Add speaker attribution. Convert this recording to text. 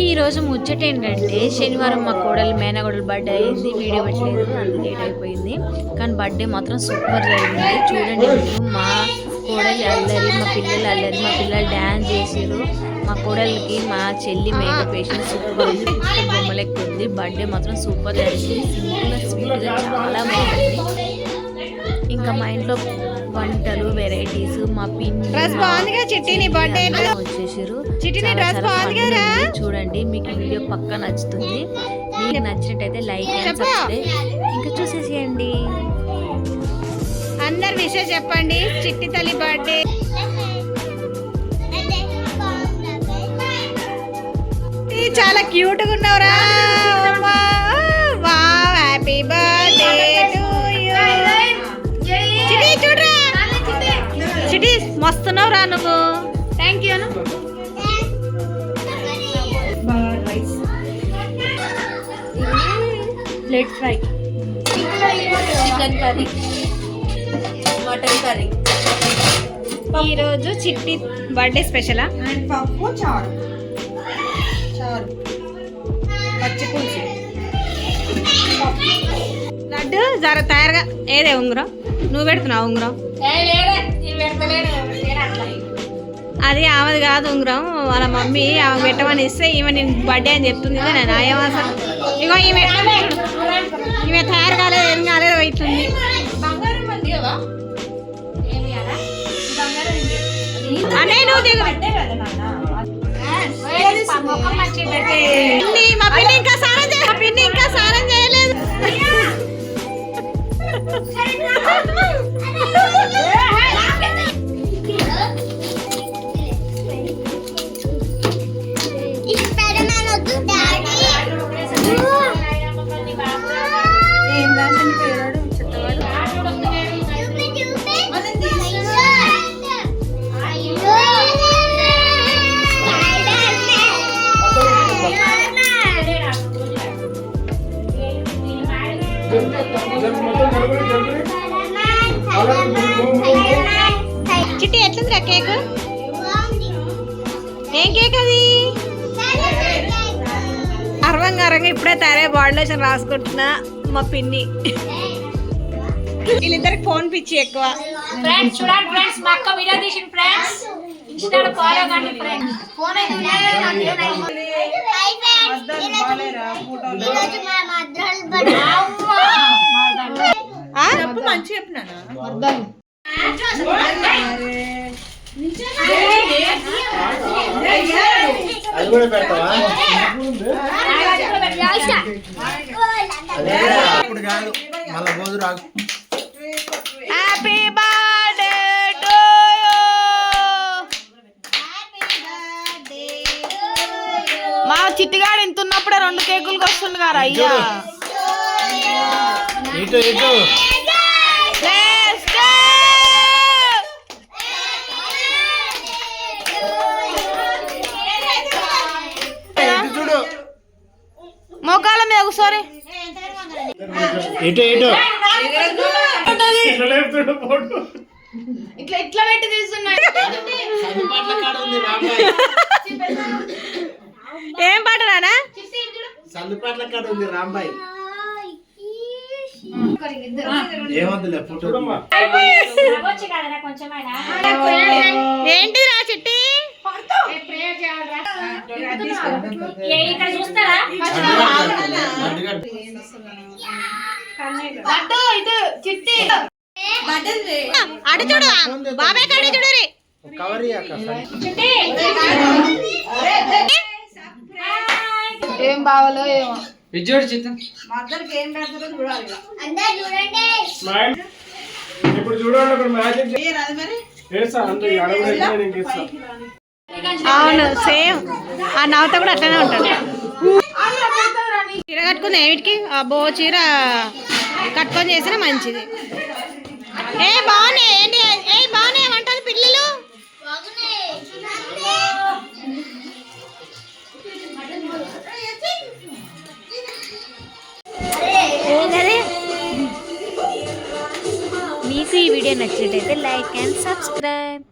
Speaker 1: ఈ రోజు ముచ్చట ఏంటంటే శనివారం మా కోడలు మేనగోడలు బర్త్డే అయింది వీడియో పెట్టలేదు అంత లేట్ అయిపోయింది. కానీ బర్త్డే మాత్రం సూపర్ జరిగింది. చూడండి మా కోడలి అల్లరి మా పిల్లలు అల్లరి మా పిల్లలు డ్యాన్స్ చేసారు మా కోడలికి మా చెల్లి మేకప్ వేసింది సూపర్ ఉంది. పుట్టిన బొమ్మ లెక్క ఉంది బర్త్డే మాత్రం సూపర్ జరిగింది. సింపుల్గా స్వీట్గా చాలా బాగుంది. ఇంకా మా ఇంట్లో వంటలు వెరైటీస్ మా పిన్ని
Speaker 2: డ్రెస్ బాగుందిగా చిట్టి నీ బర్త్డే
Speaker 1: ఉంది. చూడండి మీకు ఈ వీడియో పక్కా నచ్చుతుంది. మీకు నచ్చినట్టయితే లైక్ అండ్
Speaker 2: చెప్పు.
Speaker 1: సబ్స్క్రైబ్. ఇంకా చూసేసేయండి.
Speaker 2: అందరు విషయం చెప్పండి. చిట్టి తల్లి బర్త్డే. చాలా క్యూట్గా ఉన్నావురా. Wow happy birthday to you Chitti చూడరా? చిట్టి మస్తున్నావురా నువ్వు? Thank you
Speaker 1: plate fry chicken curry mutton curry
Speaker 2: ఈరోజు చిట్టి బర్త్డే స్పెషలా
Speaker 3: అండ్ పప్పు చారు. చారు. పచ్చి పులుసు.
Speaker 2: లడ్డు జర తయారుగా ఏదే ఉంగరం? నువ్వు పెడుతున్నావు ఉంగరం? అది ఆమెది కాదు ఉంగరం. వాళ్ళ మమ్మీ ఆమె పెట్టమని ఇస్తే ఈమె నేను బర్త్డే అని చెప్తుంది కదా నేను అసలు ఇగో ఈమె ఈమె తయారు కాలేదు ఏం కాలేదు అవుతుంది అనే నువ్వు దిగు. పిన్ని, మా పిన్ని ఇంకా చేయ పిన్ని ఇంకా స్నానం చేయలేదు. చిట్టి ఎట్లుందిరా కేక్? ఏం కేక్ అది? అరవంగా అరవంగా ఇప్పుడే తయారై బాడీ లోషన్ రాసుకుంటున్నా మా పిన్ని. వీళ్ళిద్దరికి ఫోన్ పిచ్చి ఎక్కువ.
Speaker 4: ఫ్రెండ్స్ చూడండి ఫ్రెండ్స్ మా అక్క వీడియో తీసిన ఫ్రెండ్స్ ఇన్స్టాలో ఫాలో కండి ఫ్రెండ్స్ ఫోన్
Speaker 3: మంచి చెప్పినానా?
Speaker 5: అది కూడా పెడతావా? అదే. అప్పుడు కాదు మళ్ళా రోజు రాకు.
Speaker 2: హ్యాపీ బర్త్డే టు మా చిట్టిగాడు ఇంత ఉన్నప్పుడే రెండు కేకులు వస్తుంది కదా అయ్యా.
Speaker 5: ఇటు ఇటు. ఇటు ఇటు.
Speaker 4: ఇట్లా ఇట్లా పెట్టి తీస్తున్నాడు.
Speaker 2: ఏం పాట నానా
Speaker 5: సందుపాట్ల కాడ ఉంది రాంబాయ్
Speaker 2: ఏంటి రా చిట్టి?
Speaker 4: ఇక్కడ చూస్తారా? లడ్డు ఇటు చిట్టి.
Speaker 2: అటు చూడు. బాబాయ్ కాడి చూడు. రే.
Speaker 5: కవర్ అక్క
Speaker 4: చిట్టి.
Speaker 3: ఏం బావాలో ఏమో. మా అద్దరికి ఏం పెడతారో చూడాలి ఇక.
Speaker 6: ఇప్పుడు చూడండి అక్కడ మ్యాజిక్
Speaker 3: మరి.
Speaker 2: అవును సేమ్. ఆ నవ్వుతా కూడా అట్లనే ఉంటాడు కట్టుకుంది. ఏమిటికి? అబ్బో చీర కట్టుకొని చేసిన మంచిది. ఏ బాగున్నాయి. ఏంటి? ఏ బాగున్నాయి? ఏమంటారు పిల్లలు?
Speaker 1: మీకు ఈ వీడియో నచ్చినట్టయితే లైక్ అండ్ సబ్స్క్రైబ్.